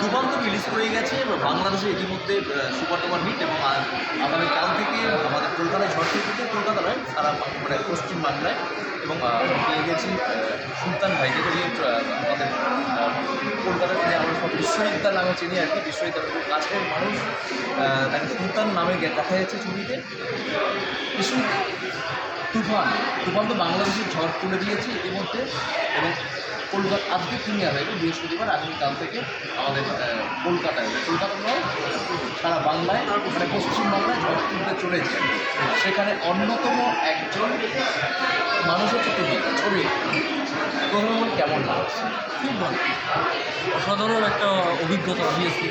দুবান্ত release করে গেছে এবং বাংলাদেশে ইতিমধ্যে সুপার টুপার হিট এবং আগামীকাল থেকে আমাদের কলকাতায় ঝড় থেকে কলকাতা নয় সারা মানে পশ্চিম বাংলায় এবং পেয়ে গেছি সুলতান ভাইকে যে আমাদের কলকাতা থেকে আমরা সব বিশ্ববিদ্যালয় নামে চিনি আর কি বিশ্ববিদ্যালয় কাছের মানুষ তাকে সুলতান নামে দেখা যাচ্ছে ছবিতে। বিশ্ববিদ্যালয় তুফান। তুফান তো বাংলাদেশের ঝড় তুলে দিয়েছে ইতিমধ্যে এবং কলকাতা আজকে প্রিমিয়ার হয়েছে বৃহস্পতিবার আগামীকাল থেকে আমাদের কলকাতায় কলকাতা নয়, সারা বাংলায় মানে পশ্চিমবাংলায় ঝড় তুলতে চলেছে। সেখানে অন্যতম একজন মানুষ হচ্ছে ছবি। প্রথমে কেমন লাগছে? খুব ভালো। অসাধারণ একটা অভিজ্ঞতা অবভিয়াসলি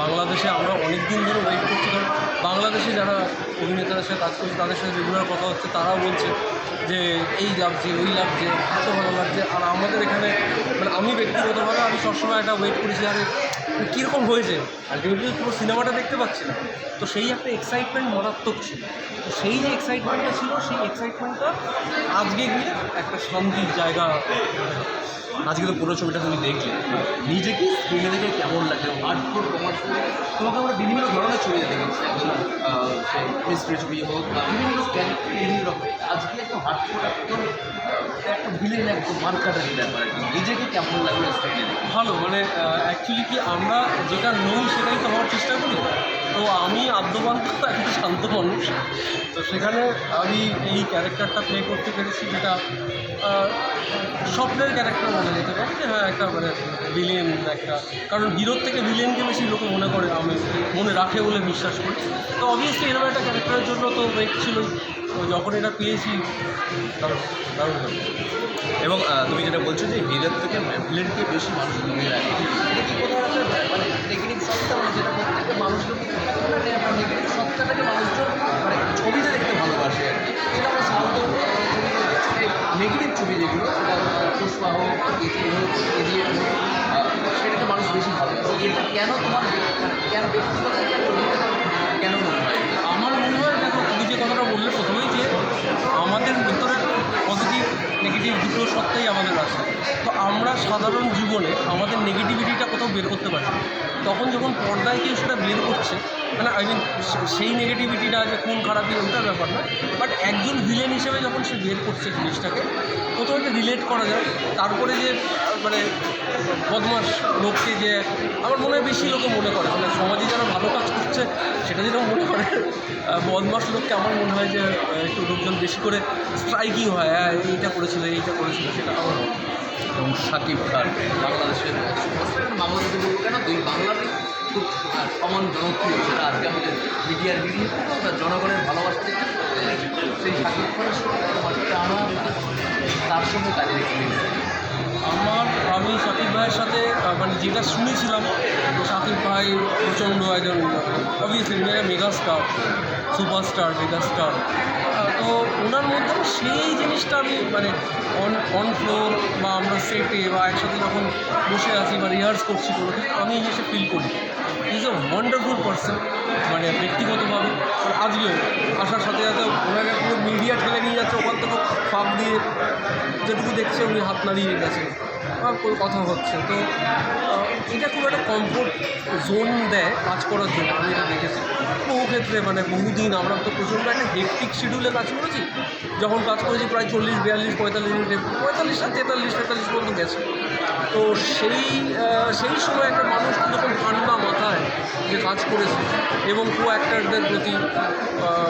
বাংলাদেশে আমরা অনেক দিন ধরে ওয়েট করছি, কারণ বাংলাদেশে যারা অভিনেতারা সাথে কাজ করছে, তাদের সাথে রেগুলার কথা হচ্ছে, তারাও বলছে যে, এই লাগছে ওই লাগছে এত ভালো লাগছে। আর আমাদের এখানে মানে আমি ব্যক্তিগতভাবে আমি সবসময় একটা ওয়েট করেছি, আরে কীরকম হয়েছে? আলটিমেটলি পুরো সিনেমাটা দেখতে পাচ্ছি না। তো সেই একটা এক্সাইটমেন্ট মারাত্মক ছিল। তো সেই যে এক্সাইটমেন্টটা ছিল, সেই এক্সাইটমেন্টটা আজকে গিয়ে একটা শান্তির জায়গা আজকে তো পুরো ছবিটা তুমি দেখলে। নিজেকে স্ক্রিনে দেখে কেমন লাগে? হার্ডকোর কমার্শিয়াল তোমাকে আমরা বিভিন্ন ধরনের ছবি দেখেছি মিস্ট্রি ছবি হোক বা বিভিন্ন ক্যারেক্টার রকম আজকে একদম হার্ডকোর একদম একটা ভিলেন একদম মার্কাটারি ব্যাপার নিজেকে কেমন লাগল স্ক্রিনে ভালো মানে অ্যাকচুয়ালি কি আমরা যেটা নই সেটাই তো হওয়ার চেষ্টা করি? তো আমি আদ্যবান্ত একটা শান্ত মানুষ। তো সেখানে আমি এই ক্যারেক্টারটা প্লে করতে পেরেছি যেটা স্বপ্নের ক্যারেক্টার মনে যেতে পারে। হ্যাঁ একটা মানে ভিলেন একটা কারণ হিরোর থেকে ভিলেনকে বেশি লোকে মনে করে, আমি মনে রাখে বলে বিশ্বাস করি। তো অবভিয়াসলি এরকম একটা ক্যারেক্টারের জন্য তো তো যখন এটা পেয়েছি, দারুণ এবং তুমি যেটা বলছো যে হিরোর থেকে ভিলেনকে বেশি মানুষ মনে রাখে মানে মানে যেটা মানুষজন মানে দেখতে ভালোবাসে আর কি। নেগেটিভ ছবি যেগুলো পুষ্পা হোক মানুষ বেশি ভালোবাসে। কেন তোমার মানে কেন ব্যক্তিগত নেগেটিভ সত্যিই আমাদের আছে। সাধারণ জীবনে আমাদের নেগেটিভিটিটা কোথাও বের করতে পারি। তখন যখন পর্দায় কেউ সেটা বের করছে মানে আই মিন সেই নেগেটিভিটিটা যে কোন খারাপই ওইটার ব্যাপার না বাট একজন ভিলেন হিসেবে যখন সে বের করছে জিনিসটাকে, কোথাও একটা রিলেট করা যায় তারপরে যে মানে বদমাস লোককে যে আমার মনে হয় বেশি লোকে মনে করে মানে সমাজে যারা ভালো কাজ করছে, সেটা যেটা মনে করে বদমাস লোককে আমার মনে হয় যে একটু লোকজন বেশি করে স্ট্রাইকিং হয় হ্যাঁ এইটা করেছিল এইটা করেছিল, সেটা আমার। এবং সাকিব খান, বাংলাদেশের বাংলাদেশে বলব কেন? দুই বাংলারই খুব সমান জনপ্রিয় সেটা আজকে আমাদের মিডিয়ার মিডিয়া তার জনগণের ভালোবাসা থেকে সেই সাকিব খানের সঙ্গে তোমার টানা তার সঙ্গে কাজে এক্সপিরিয়েন্স আমার, আমি সাকিব ভাইয়ের সাথে মানে যেটা শুনেছিলাম, সাকিব ভাই প্রচণ্ড একজন obviously mega star superstar mega star তো ওনার মধ্যে সেই জিনিসটা আমি মানে অন অন ফ্লোর বা আমরা সেটে বা একসাথে যখন বসে আছি বা রিহার্স করছি কোনো আমি এই জিনিসটা ফিল করি। ইজ এ ওয়ান্ডারফুল পার্সন মানে ব্যক্তিগতভাবে আজকেও আসার সাথে সাথে ওনাকে পুরো মিডিয়া ঠেলে নিয়ে যাচ্ছে, ওখান থেকে ফাঁক দিয়ে যেটুকু দেখছে উনি হাত নাড়িয়ে গেছেন আর কথা হচ্ছে। তো এটা খুব একটা কমফোর্ট জোন দেয় কাজ করার জন্য, আমি এটা দেখেছি। বহু ক্ষেত্রে মানে বহুদিন আমরা তো প্রচণ্ড একটা হেকটিক শিডিউলে কাজ করেছি। যখন কাজ করেছি প্রায় চল্লিশ, বিয়াল্লিশ, পঁয়তাল্লিশ মিনিটে, পঁয়তাল্লিশ না তেতাল্লিশ তেতাল্লিশ পর্যন্ত গেছে। তো সেই সেই সময় একটা মানুষ যখন যে কাজ করেছে এবং কো অ্যাক্টারদের প্রতি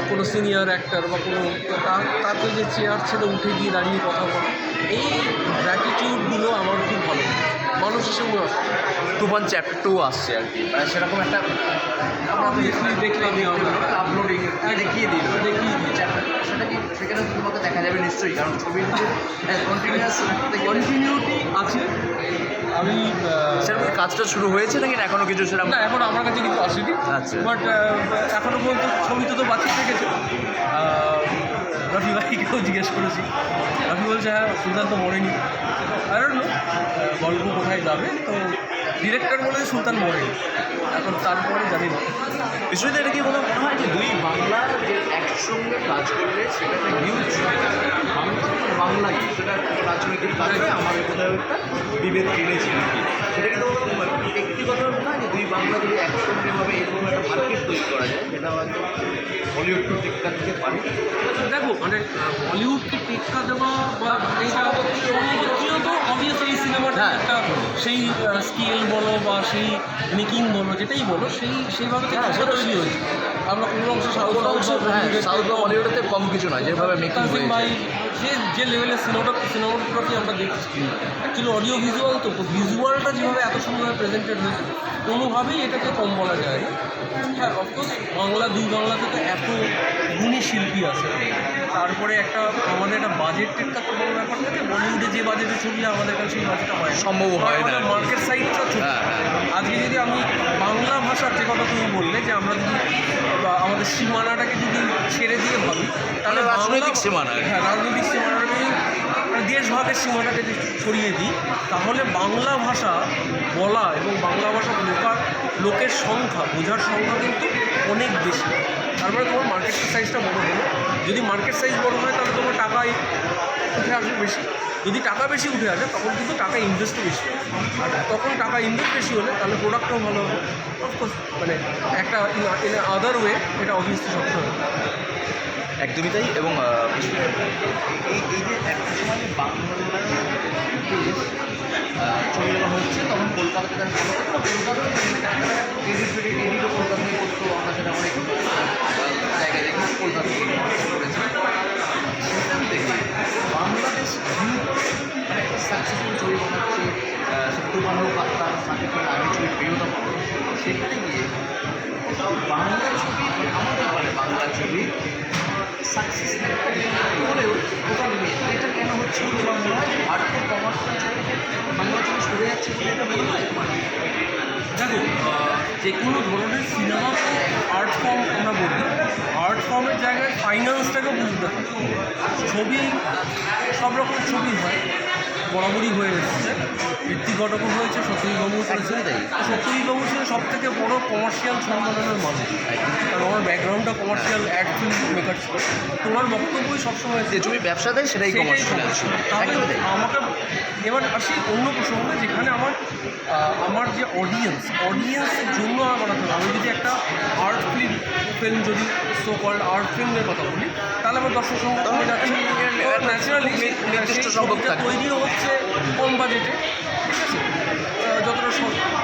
কোনো সিনিয়র অ্যাক্টার বা কোনো তার তাকে যে চেয়ার ছেড়ে উঠে গিয়ে দাঁড়িয়ে কথা বলা এই গ্র্যাটিটিউডগুলো আমার খুব ভালো। মানুষ হিসেবে তুফান চ্যাপ্টার টু আসছে আর কি মানে সেরকম একটা দেখি আমি আমরা। আপলোডিং দেখিয়ে দিই দেখিয়ে সেখানে তোমাকে দেখা যাবে নিশ্চয়ই কারণ ছবির কন্টিনিউয়াস কন্টিনিউটি আছে। আমি সেরকম কাজটা শুরু হয়েছে নাকি এখনও কিছু সেরকম? না এখন আমার কাছে কিন্তু আসেনি। আচ্ছা। বাট এখনও পর্যন্ত ছবিতে তো তো বাকি থেকেছে। রফি ভাইকেও জিজ্ঞেস করেছি। রফি বলছে হ্যাঁ সুলতান তো মরেনি আর গল্প কোথায় যাবে? তো ডিরেক্টর বলে সুলতান মরেনি এখন তারপরে জানি না বিষয়টা এটা কি কোনো মনে হয় যে দুই বাংলা যে একসঙ্গে কাজ করলে সেটাতে হিউজ বাংলা বাংলা সেটা রাজনৈতিক কারণে আমাদের কোথাও একটা বিভেদ নাকি সেটা কিন্তু আমার ব্যক্তিগত নয় যে দুই বাংলা যদি একসঙ্গে ভাবে এরকম একটা মার্কেট তৈরি করা যায়, সেটা হয়তো হলিউড টু টেক্কা থেকে পারে? দেখো মানে বলিউডকে টেক্কা দেওয়া বা এইটা তো অবভিয়াসলি সিনেমাটা হ্যাঁ। একটা সেই স্কেল বলো বা সেই মেকিং বলো যেটাই বলো সেই সেইভাবে হ্যাঁ, সেটা তৈরি হয়েছে। আমরা কোনো অংশ সাউথ অংশ হ্যাঁ সাউথ বা বলিউডেতে কম কিছু নয় যেভাবে মেকিং ভাই যে যে লেভেলের সিনেমাটা সিনেমাটোগ্রাফি আমরা দেখছি অ্যাকচুয়ালি অডিও ভিজুয়াল তো তো ভিজুয়ালটা যেভাবে এত সুন্দরভাবে প্রেজেন্টেড হয়েছে কোনোভাবেই এটাকে কম বলা যায় হ্যাঁ অফকোর্স বাংলা দুই বাংলাতে তো এত গুণী শিল্পী আছে তারপরে একটা আমাদের একটা বাজেটের একটা বড় ব্যাপার থাকে বলিউডে যে বাজেটে ছবি হয়, আমাদের কাছে সেই বাজেটটা হয়। সম্ভব হয় না। মার্কেট সাইডটা ছোট হ্যাঁ, হ্যাঁ। আজকে যদি আমি বাংলা ভাষার যে কথা তুমি বললে যে আমরা যদি আমাদের সীমানাটাকে যদি ছেড়ে দিয়ে ভাবি তাহলে মানে রাজনৈতিক সীমানা হ্যাঁ রাজনৈতিক সীমানাটাকে যদি মানে দেশভাগের সীমানাটাকে যদি ছড়িয়ে দিই তাহলে বাংলা ভাষা বলা এবং বাংলা ভাষা লোকার লোকের সংখ্যা বোঝার সংখ্যা কিন্তু অনেক বেশি তারপরে তোমার মার্কেট সাইজটা বড় হলো। যদি মার্কেট সাইজ বড় হয় তাহলে তোমার টাকাই উঠে আসবে বেশি। যদি টাকা বেশি উঠে আসে তখন কিন্তু টাকা ইনভেস্টও বেশি আর তখন টাকা ইনভেস্ট বেশি হলে তাহলে প্রোডাক্টটাও ভালো হবে। অফকোর্স মানে একটা ইন আদার ওয়ে এটা অবভিয়াসলি সত্য হবে একদমই তাই এবং এই এই যে একটা সময় যে চলে যাওয়া হচ্ছে, তখন কলকাতা থেকে কলকাতা এডিট এডিটও কলকাতা করতো আমরা সেটা অনেক জায়গায় দেখি কলকাতা থেকে সেখান থেকে বাংলাদেশ মানে সাকসেসফুল ছবি বানাচ্ছে তোমার হোক বা তার সাথে করে আগে ছবি বেরোতাম সেখানে গিয়ে বাংলা ছবি আমাদের মানে বাংলা ছবি সাকসেস হলেও ওটা নেই এটা কেন হচ্ছে তোমার মনে হয় হার্ডকোর কমার্শিয়াল ছবি বাংলা ছবি সরে যাচ্ছে বলে এটা মনে হয় দেখো যে কোনো ধরনের সিনেমাকে আর্ট ফর্ম আমরা বলি আর্ট ফর্মের জায়গায় ফাইন্যান্সটাকে বুঝতে হবে। ছবি, সব রকম ছবি হয়। বরাবরই হয়ে এসেছে। ঋত্বিক ঘটকও হয়েছে সত্যজিৎ বাবু করেছে একদমই তাই। সত্যজিৎ বাবু ছিল সব থেকে বড় কমার্শিয়াল বানানোর মানুষ। কারণ আমার ব্যাকগ্রাউন্ডটা কমার্শিয়াল অ্যাড ফিল্ম মেকার ছিল। তোমার বক্তব্যই সবসময় যে ব্যবসা দেয় সেটাই কমার্শিয়াল ছিল। আমাকে এবার আসি অন্য প্রসঙ্গে যেখানে আমার আমার যে অডিয়েন্স অডিয়েন্সের জন্য আমার বানাতে হবে। আমি যদি একটা আর্ট ফিল্ম ফিল্ম যদি সো কল্ড আর্ট ফিল্মের কথা বলি তাহলে আমার দর্শক সংখ্যা কমে যাচ্ছে। হচ্ছে কম বাজেটে ঠিক আছে? যতটা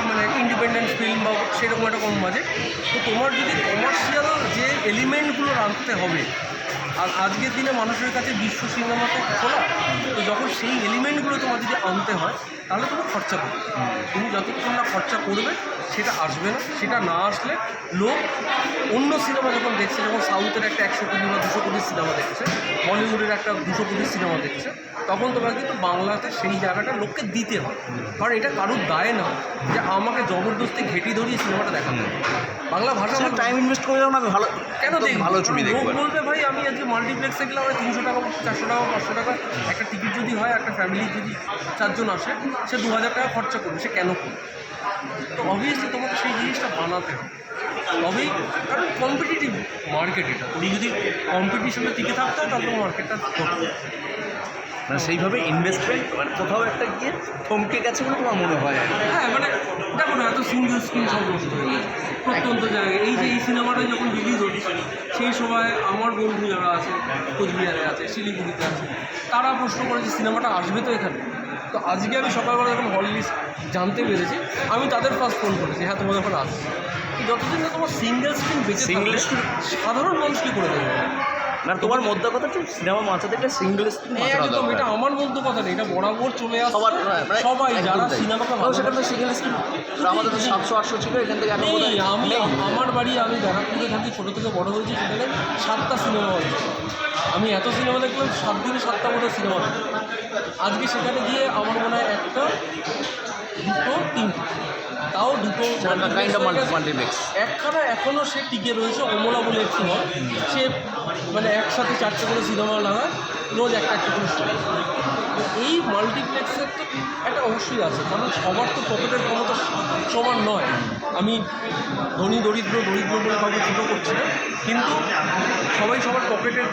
মানে ইন্ডিপেন্ডেন্ট ফিল্ম বা সেরকম একটা কম বাজেট তো তোমার যদি কমার্শিয়াল যে এলিমেন্টগুলো রাখতে হবে, আর আজকের দিনে মানুষের কাছে বিশ্ব সিনেমা তো খোলা, তো যখন সেই এলিমেন্টগুলো তোমার যদি আনতে হয়, তাহলে তুমি খরচা করবে। তুমি যতক্ষণ না খরচা করবে সেটা আসবে না সেটা না আসলে লোক অন্য সিনেমা যখন দেখছে যখন সাউথের একটা একশো কোটি বা দুশো কোটির সিনেমা দেখছে বলিউডের একটা দুশো কোটির সিনেমা দেখছে তখন তোমার কিন্তু বাংলাতে সেই জায়গাটা লোককে দিতে হয় কারণ এটা কারোর দায় না যে আমাকে জবরদস্তি ঘেটি ধরিয়ে সিনেমাটা দেখাতে হবে। বাংলা ভাষা টাইম ইনভেস্ট করে না ভালো কেন দেখব? ভালো ছবি দেখব বলবে ভাই আমি আজকে মাল্টিপ্লেক্সে গেলে আমার তিনশো টাকা চারশো টাকা পাঁচশো টাকা একটা টিকিট যদি হয় একটা ফ্যামিলি যদি চারজন আসে সে দু হাজার টাকা খরচা করবে সে কেন করবে তো অবভিয়াসলি তোমাকে সেই জিনিসটা বানাতে হবে। তবেই কারণ কম্পিটিটিভ মার্কেট এটা। তুমি যদি কম্পিটিশনে টিকে থাকতে হয় তাহলে তোমার মার্কেটটা মানে সেইভাবে ইনভেস্টমেন্ট মানে কোথাও একটা গিয়ে থমকে গেছে বলে তোমার মনে হয় হ্যাঁ মানে দেখো না এত সিঙ্গেল স্ক্রিন সব নষ্ট হয়ে গেছে। প্রত্যন্ত জায়গায়। এই যে এই সিনেমাটা যখন রিলিজ হচ্ছে সেই সময় আমার বন্ধু যারা আছে কোচবিহারে আছে শিলিগুড়িতে আছে তারা প্রশ্ন করে যে সিনেমাটা আসবে তো এখানে? তো আজকে আমি সকালবেলা যখন হল লিস্ট জানতে পেরেছি আমি তাদের ফার্স্ট ফোন করেছি হ্যাঁ তোমাদের যখন আসছে। যতদিন না তোমার সিঙ্গেল স্ক্রিন বেঁচে সিঙ্গেল স্ক্রিন সাধারণ মানুষকে করে দেবে। মানে তোমার মধ্যে কথা হচ্ছে সিনেমা মাথা থেকে সিঙ্গেল স্ক্রিন একদম এটা আমার মধ্যে কথা নেই এটা বরাবর চলে সবার আসছে হ্যাঁ, মানে সবাই যারা। সিনেমাকে তো সেটা তো সিঙ্গেল স্ক্রিন আমাদের তো সাতশো আটশো ছিল এখান থেকে আমি আমার বাড়ি আমি ব্যারাকপুরে থাকি ছোটো থেকে বড় হয়েছি সেখানে সাতটা সিনেমা হল আমি এত সিনেমা দেখলাম সাত দিনে সাতটা মতো সিনেমা আজকে সেখানে গিয়ে আমার মনে হয় একটা দুটো তিনটে। তাও দুটো কাইন্ড অফ মাল্টিপ্লেক্স একখানা এখনও সে টিকে রয়েছে অমলা বলে একটি হল সে মানে একসাথে চারটে করে সিনেমা লাগায় রোজ একটা একটা করে এই মাল্টিপ্লেক্সের তো একটা অবশ্যই আছে, কারণ সবার তো পকেটের ক্ষমতা সমান নয়। আমি ধনী, দরিদ্র দরিদ্র বলে কাউকে ছোটো করছি না, কিন্তু সবাই সবার পকেটের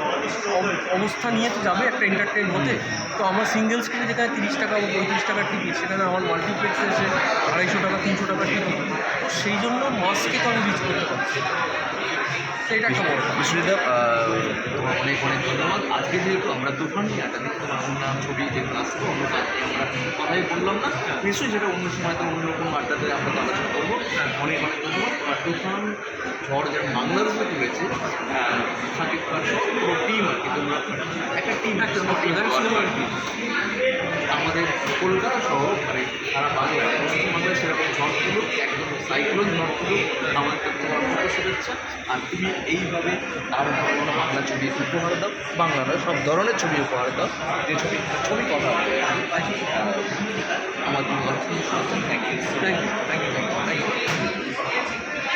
অব- অবস্থা নিয়ে তো যাবে একটা এন্টারটেন হতে। তো আমার সিঙ্গেল স্ক্রিনে যেখানে তিরিশ টাকা বা পঁয়ত্রিশ টাকার টিকিট সেখানে আমার মাল্টিপ্লেক্সে এসে আড়াইশো টাকা, তিনশো টাকার টিকিট তো সেই জন্য মাসকে তো আমি রিচ করতে পারছি এটা একটা বড় অনেক অনেক আজকে যেহেতু আমরা দুটো নিয়ে আড্ডা দিচ্ছি তোমার অন্য ছবি যেগুলো আসতো অন্য কাজে আমরা কথাই বললাম না। নিশ্চয়ই সেটা অন্য সময় তো অন্য রকম আড্ডাতে আমরা আলোচনা করব। অনেক অনেক ধন্যবাদ। আর তুফান ঝড় যেমন বাংলাদেশে তুলেছে সাকিব খান সব পুরো টিম আর কি তোমরা একটা টিম একটা টিম আমাদের কলকাতা সহ মানে সারা বাংলা পশ্চিমবঙ্গের সেরকম ঝড়গুলো একদম সাইক্লোন ঝড়গুলো আমাদের তোমার শুভেচ্ছা আর তুমি এইভাবে আরও ভালো বাংলা ছবি উপহার দাও, বাংলা নয়, সব ধরনের ছবি উপহার দাও, যে ছবি ছবি কথা তুমি thank you thank you thank you